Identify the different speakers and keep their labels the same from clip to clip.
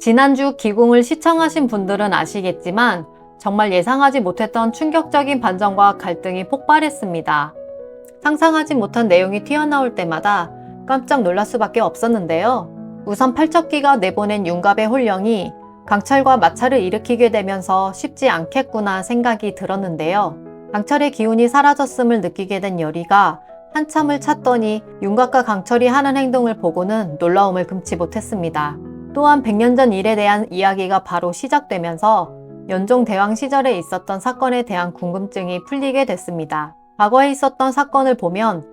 Speaker 1: 지난주 기궁을 시청하신 분들은 아시겠지만 정말 예상하지 못했던 충격적인 반전과 갈등이 폭발했습니다. 상상하지 못한 내용이 튀어나올 때마다 깜짝 놀랄 수밖에 없었는데요. 우선 팔척기가 내보낸 윤갑의 혼령이 강철과 마찰을 일으키게 되면서 쉽지 않겠구나 생각이 들었는데요. 강철의 기운이 사라졌음을 느끼게 된 여리가 한참을 찾더니 윤곽과 강철이 하는 행동을 보고는 놀라움을 금치 못했습니다. 또한 100년 전 일에 대한 이야기가 바로 시작되면서 연종 대왕 시절에 있었던 사건에 대한 궁금증이 풀리게 됐습니다. 과거에 있었던 사건을 보면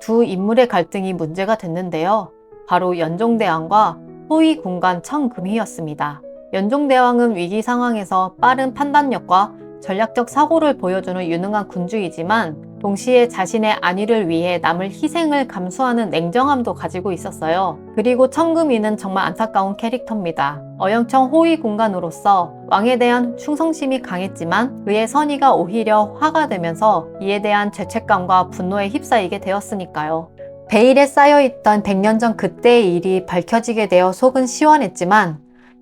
Speaker 1: 두 인물의 갈등이 문제가 됐는데요. 바로 연종대왕과 호위 군관 청금희였습니다. 연종대왕은 위기 상황에서 빠른 판단력과 전략적 사고를 보여주는 유능한 군주이지만 동시에 자신의 안위를 위해 남을 희생을 감수하는 냉정함도 가지고 있었어요. 그리고 청금이는 정말 안타까운 캐릭터입니다. 어영청 호위 공간으로서 왕에 대한 충성심이 강했지만 그의 선의가 오히려 화가 되면서 이에 대한 죄책감과 분노에 휩싸이게 되었으니까요. 베일에 쌓여있던 100년 전 그때의 일이 밝혀지게 되어 속은 시원했지만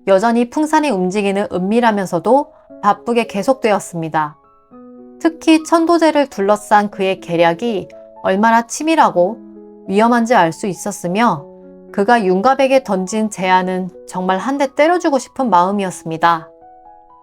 Speaker 1: 여전히 풍산이 움직이는 은밀하면서도 바쁘게 계속되었습니다. 특히 천도제를 둘러싼 그의 계략이 얼마나 치밀하고 위험한지 알 수 있었으며 그가 윤갑에게 던진 제안은 정말 한 대 때려주고 싶은 마음이었습니다.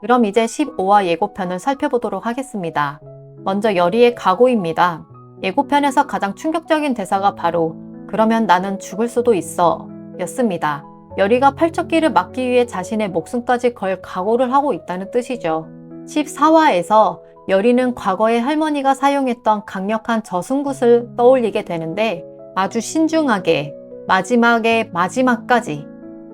Speaker 1: 그럼 이제 15화 예고편을 살펴보도록 하겠습니다. 먼저 여리의 각오입니다. 예고편에서 가장 충격적인 대사가 바로 그러면 나는 죽을 수도 있어 였습니다. 여리가 팔척기를 막기 위해 자신의 목숨까지 걸 각오를 하고 있다는 뜻이죠. 14화에서 여리는 과거에 할머니가 사용했던 강력한 저승굿을 떠올리게 되는데 아주 신중하게 마지막에 마지막까지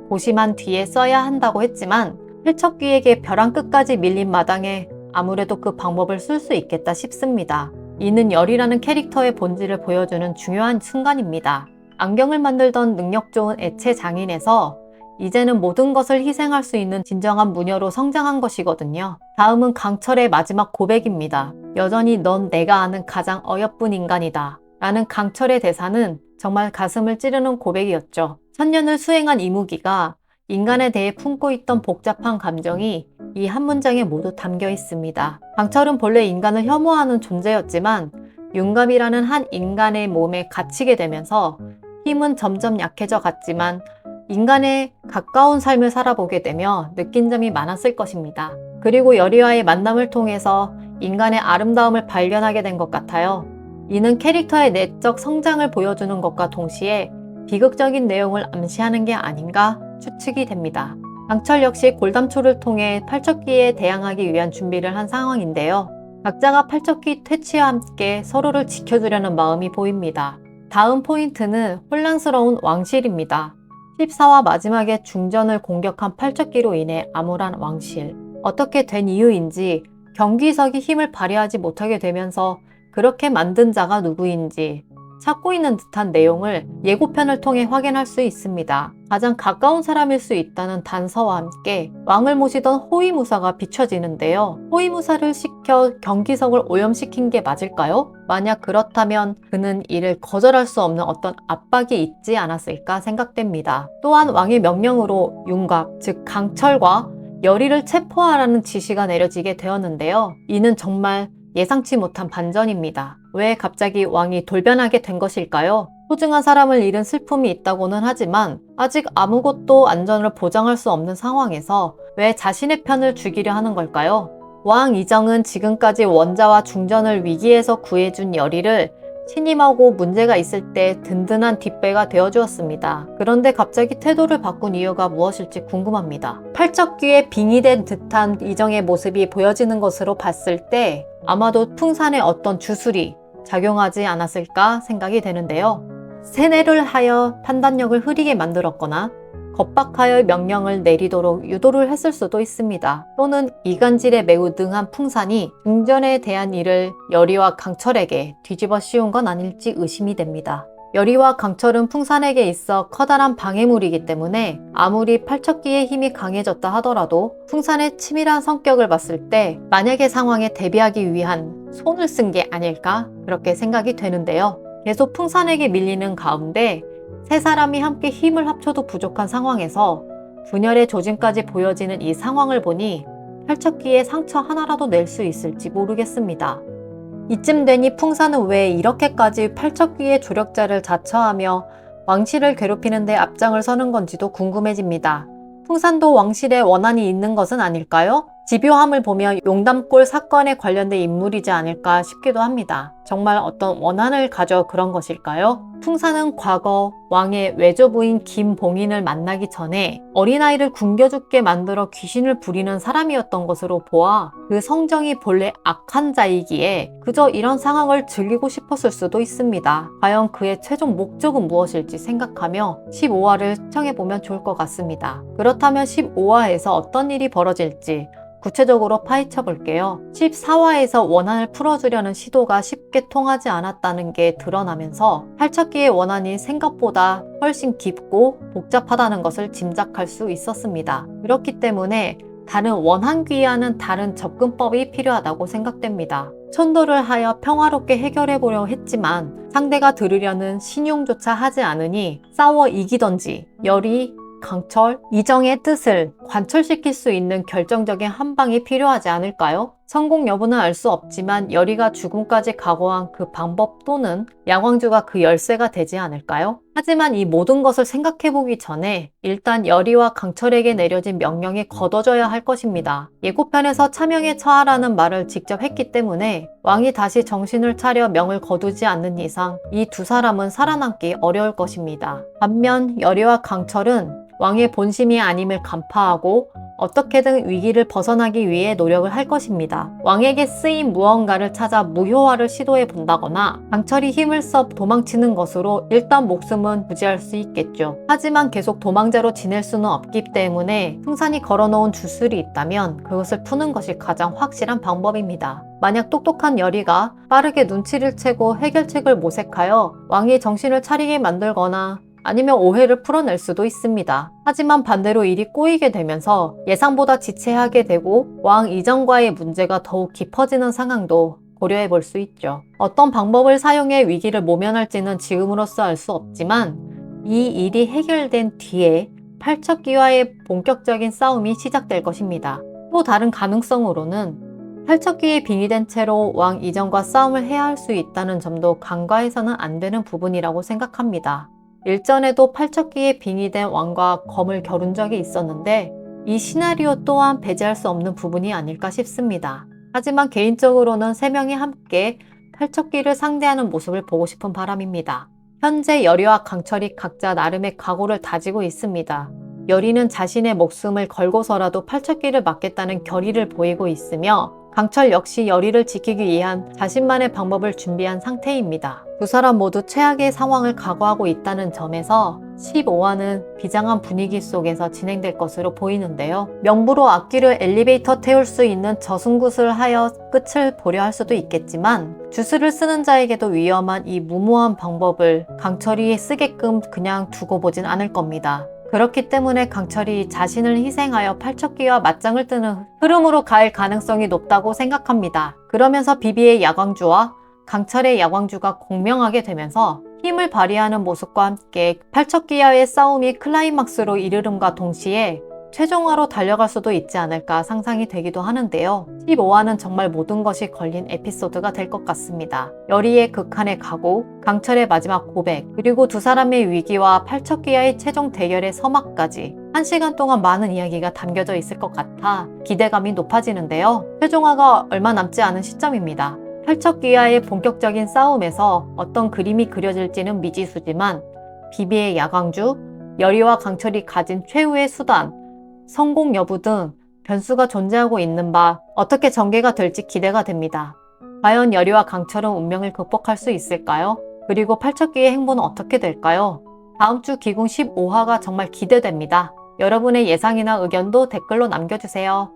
Speaker 1: 고심한 뒤에 써야 한다고 했지만 팔척귀에게 벼랑 끝까지 밀린 마당에 아무래도 그 방법을 쓸 수 있겠다 싶습니다. 이는 열이라는 캐릭터의 본질을 보여주는 중요한 순간입니다. 안경을 만들던 능력 좋은 애체 장인에서 이제는 모든 것을 희생할 수 있는 진정한 무녀로 성장한 것이거든요. 다음은 강철의 마지막 고백입니다. 여전히 넌 내가 아는 가장 어여쁜 인간이다. 라는 강철의 대사는 정말 가슴을 찌르는 고백이었죠. 천년을 수행한 이무기가 인간에 대해 품고 있던 복잡한 감정이 이 한 문장에 모두 담겨 있습니다. 강철은 본래 인간을 혐오하는 존재였지만 윤감이라는 한 인간의 몸에 갇히게 되면서 힘은 점점 약해져 갔지만 인간에 가까운 삶을 살아보게 되며 느낀 점이 많았을 것입니다. 그리고 여리와의 만남을 통해서 인간의 아름다움을 발견하게 된 것 같아요. 이는 캐릭터의 내적 성장을 보여주는 것과 동시에 비극적인 내용을 암시하는 게 아닌가 추측이 됩니다. 강철 역시 골담초를 통해 팔척기에 대항하기 위한 준비를 한 상황인데요. 각자가 팔척기 퇴치와 함께 서로를 지켜주려는 마음이 보입니다. 다음 포인트는 혼란스러운 왕실입니다. 14화 마지막에 중전을 공격한 팔척기로 인해 암울한 왕실. 어떻게 된 이유인지 경기석이 힘을 발휘하지 못하게 되면서 그렇게 만든 자가 누구인지 찾고 있는 듯한 내용을 예고편을 통해 확인할 수 있습니다. 가장 가까운 사람일 수 있다는 단서와 함께 왕을 모시던 호위무사가 비춰지는데요. 호위무사를 시켜 경기석을 오염시킨 게 맞을까요? 만약 그렇다면 그는 이를 거절할 수 없는 어떤 압박이 있지 않았을까 생각됩니다. 또한 왕의 명령으로 윤곽, 즉 강철과 열의를 체포하라는 지시가 내려지게 되었는데요. 이는 정말 예상치 못한 반전입니다. 왜 갑자기 왕이 돌변하게 된 것일까요? 소중한 사람을 잃은 슬픔이 있다고는 하지만 아직 아무것도 안전을 보장할 수 없는 상황에서 왜 자신의 편을 죽이려 하는 걸까요? 왕 이정은 지금까지 원자와 중전을 위기에서 구해준 열의를 신임하고 문제가 있을 때 든든한 뒷배가 되어주었습니다. 그런데 갑자기 태도를 바꾼 이유가 무엇일지 궁금합니다. 팔척귀에 빙의된 듯한 이정의 모습이 보여지는 것으로 봤을 때 아마도 풍산의 어떤 주술이 작용하지 않았을까 생각이 되는데요. 세뇌를 하여 판단력을 흐리게 만들었거나 겁박하여 명령을 내리도록 유도를 했을 수도 있습니다. 또는 이간질에 매우 능한 풍산이 중전에 대한 일을 여리와 강철에게 뒤집어 씌운 건 아닐지 의심이 됩니다. 여리와 강철은 풍산에게 있어 커다란 방해물이기 때문에 아무리 팔척기의 힘이 강해졌다 하더라도 풍산의 치밀한 성격을 봤을 때 만약의 상황에 대비하기 위한 손을 쓴 게 아닐까 그렇게 생각이 되는데요. 계속 풍산에게 밀리는 가운데 세 사람이 함께 힘을 합쳐도 부족한 상황에서 분열의 조짐까지 보여지는 이 상황을 보니 팔척기에 상처 하나라도 낼 수 있을지 모르겠습니다. 이쯤 되니 풍사는 왜 이렇게까지 팔척기의 조력자를 자처하며 왕실을 괴롭히는데 앞장을 서는 건지도 궁금해집니다. 풍산도 왕실에 원한이 있는 것은 아닐까요? 집요함을 보면 용담골 사건에 관련된 인물이지 않을까 싶기도 합니다. 정말 어떤 원한을 가져 그런 것일까요? 풍사는 과거 왕의 외조부인 김봉인을 만나기 전에 어린아이를 굶겨 죽게 만들어 귀신을 부리는 사람이었던 것으로 보아 그 성정이 본래 악한 자이기에 그저 이런 상황을 즐기고 싶었을 수도 있습니다. 과연 그의 최종 목적은 무엇일지 생각하며 15화를 시청해보면 좋을 것 같습니다. 그렇다면 15화에서 어떤 일이 벌어질지 구체적으로 파헤쳐 볼게요. 14화에서 원한을 풀어주려는 시도가 쉽게 통하지 않았다는 게 드러나면서 팔척기의 원한이 생각보다 훨씬 깊고 복잡하다는 것을 짐작할 수 있었습니다. 그렇기 때문에 다른 원한귀와는 다른 접근법이 필요하다고 생각됩니다. 천도를 하여 평화롭게 해결해 보려 했지만 상대가 들으려는 신용조차 하지 않으니 싸워 이기던지 열이 강철, 이정의 뜻을 관철시킬 수 있는 결정적인 한 방이 필요하지 않을까요? 성공 여부는 알 수 없지만 열이가 죽음까지 각오한 그 방법 또는 양왕주가 그 열쇠가 되지 않을까요? 하지만 이 모든 것을 생각해보기 전에 일단 열이와 강철에게 내려진 명령이 거둬져야 할 것입니다. 예고편에서 차명에 처하라는 말을 직접 했기 때문에 왕이 다시 정신을 차려 명을 거두지 않는 이상 이 두 사람은 살아남기 어려울 것입니다. 반면 열이와 강철은 왕의 본심이 아님을 간파하고 어떻게든 위기를 벗어나기 위해 노력을 할 것입니다. 왕에게 쓰인 무언가를 찾아 무효화를 시도해 본다거나 강철이 힘을 써 도망치는 것으로 일단 목숨은 부지할 수 있겠죠. 하지만 계속 도망자로 지낼 수는 없기 때문에 풍산이 걸어놓은 주술이 있다면 그것을 푸는 것이 가장 확실한 방법입니다. 만약 똑똑한 열이가 빠르게 눈치를 채고 해결책을 모색하여 왕이 정신을 차리게 만들거나 아니면 오해를 풀어낼 수도 있습니다. 하지만 반대로 일이 꼬이게 되면서 예상보다 지체하게 되고 왕 이전과의 문제가 더욱 깊어지는 상황도 고려해 볼 수 있죠. 어떤 방법을 사용해 위기를 모면할지는 지금으로서 알 수 없지만 이 일이 해결된 뒤에 팔척기와의 본격적인 싸움이 시작될 것입니다. 또 다른 가능성으로는 팔척기에 빙의된 채로 왕 이전과 싸움을 해야 할 수 있다는 점도 간과해서는 안 되는 부분이라고 생각합니다. 일전에도 팔척기에 빙의된 왕과 검을 겨룬 적이 있었는데 이 시나리오 또한 배제할 수 없는 부분이 아닐까 싶습니다. 하지만 개인적으로는 세 명이 함께 팔척기를 상대하는 모습을 보고 싶은 바람입니다. 현재 여리와 강철이 각자 나름의 각오를 다지고 있습니다. 여리는 자신의 목숨을 걸고서라도 팔척기를 막겠다는 결의를 보이고 있으며 강철 역시 여리를 지키기 위한 자신만의 방법을 준비한 상태입니다. 두 사람 모두 최악의 상황을 각오하고 있다는 점에서 15화는 비장한 분위기 속에서 진행될 것으로 보이는데요. 명부로 악기를 엘리베이터 태울 수 있는 저승굿을 하여 끝을 보려 할 수도 있겠지만 주술을 쓰는 자에게도 위험한 이 무모한 방법을 강철이 쓰게끔 그냥 두고 보진 않을 겁니다. 그렇기 때문에 강철이 자신을 희생하여 팔척기와 맞짱을 뜨는 흐름으로 갈 가능성이 높다고 생각합니다. 그러면서 비비의 야광주와 강철의 야광주가 공명하게 되면서 힘을 발휘하는 모습과 함께 팔척기와의 싸움이 클라이막스로 이르름과 동시에 최종화로 달려갈 수도 있지 않을까 상상이 되기도 하는데요. 15화는 정말 모든 것이 걸린 에피소드가 될 것 같습니다. 여리의 극한의 각오, 강철의 마지막 고백, 그리고 두 사람의 위기와 팔척기와의 최종 대결의 서막까지 한 시간 동안 많은 이야기가 담겨져 있을 것 같아 기대감이 높아지는데요. 최종화가 얼마 남지 않은 시점입니다. 팔척기와의 본격적인 싸움에서 어떤 그림이 그려질지는 미지수지만 비비의 야광주, 여리와 강철이 가진 최후의 수단, 성공 여부 등 변수가 존재하고 있는 바 어떻게 전개가 될지 기대가 됩니다. 과연 여리와 강철은 운명을 극복할 수 있을까요? 그리고 팔척기의 행보는 어떻게 될까요? 다음 주 기궁 15화가 정말 기대됩니다. 여러분의 예상이나 의견도 댓글로 남겨주세요.